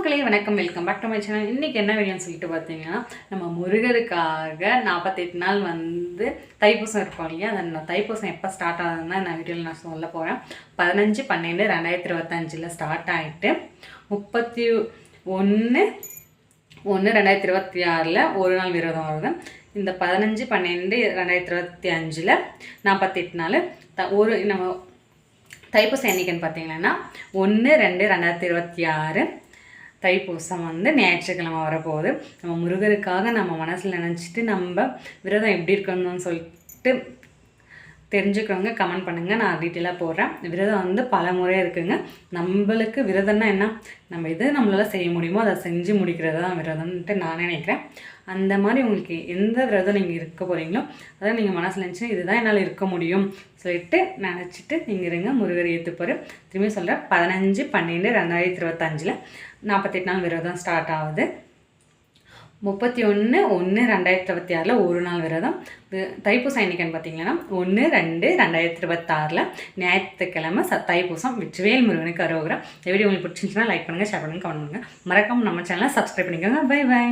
மக்களே வணக்கம். Welcome back to my channel இன்றைக்கி என்ன வேணும்னு சொல்லிட்டு பார்த்தீங்கன்னா நம்ம முருகருக்காக நாற்பத்தெட்டு நாள் வந்து தைப்பூசம் இருக்கும் இல்லையா? அந்த தைப்பூசம் எப்போ ஸ்டார்ட் ஆகுதுன்னு நான் வீடியோவில் நான் சொல்ல போகிறேன் பதினஞ்சு பன்னெண்டு ரெண்டாயிரத்தி இருபத்தஞ்சில் ஸ்டார்ட் ஆகிட்டு முப்பத்தி ஒன்று ஒன்று ரெண்டாயிரத்தி இருபத்தி ஆறில் ஒரு நாள் விரதம் வருது. இந்த பதினஞ்சு பன்னெண்டு ரெண்டாயிரத்தி இருபத்தி அஞ்சில் நாற்பத்தெட்டு நாள் த ஒரு நம்ம தைப்பூசம் என்றைக்குன்னு பார்த்தீங்கன்னா ஒன்று ரெண்டு ரெண்டாயிரத்தி இருபத்தி ஆறு தைப்பூசம் வந்து ஞாயிற்றுக்கிழமை வரப்போகுது. நம்ம முருகருக்காக நம்ம மனசில் நினச்சிட்டு நம்ம விரதம் எப்படி இருக்கணும்னு சொல்லிட்டு தெரிஞ்சுக்கிறவங்க கமெண்ட் பண்ணுங்கள் நான் டீட்டெயிலாக போடுறேன். விரதம் வந்து பல முறை இருக்குங்க. நம்மளுக்கு விரதம்னா என்ன? நம்ம எது நம்மளால் செய்ய முடியுமோ அதை செஞ்சு முடிக்கிறது தான் விரதம்ன்ட்டு நான் நினைக்கிறேன். அந்த மாதிரி உங்களுக்கு எந்த விரதம் நீங்கள் இருக்க போகிறீங்களோ அதை நீங்கள் மனசில் நினச்சி இதுதான் என்னால் இருக்க முடியும் சொல்லிட்டு நினச்சிட்டு நீங்கள் இருங்க முருகர் ஏற்றுப்பார் திரும்பி சொல்கிறேன் பதினஞ்சு பன்னெண்டு ரெண்டாயிரத்தி இருபத்தஞ்சில் நாற்பத்தெட்டு நாள் விரதம் ஸ்டார்ட் ஆகுது. முப்பத்தி ஒன்று ஒன்று ரெண்டாயிரத்தி இருபத்தி ஆறில் ஒரு நாள் விரதம். தைப்பூசம் என்னைக்குன்னு பார்த்தீங்கன்னா ஒன்று ரெண்டு ரெண்டாயிரத்தி இருபத்தாறில் ஞாயிற்றுக்கிழமை ச தைப்பூசம் வெற்றிவேல் முருகனுக்கு அரோகிரம் எப்படி உங்களுக்கு பிடிச்சிருந்துச்சுன்னா லைக் பண்ணுங்கள் ஷேர் பண்ணுங்கள் கமெண்ட் பண்ணுங்கள் மறக்காமல் நம்ம சேனலை சப்ஸ்கிரைப் பண்ணிக்கோங்க. By by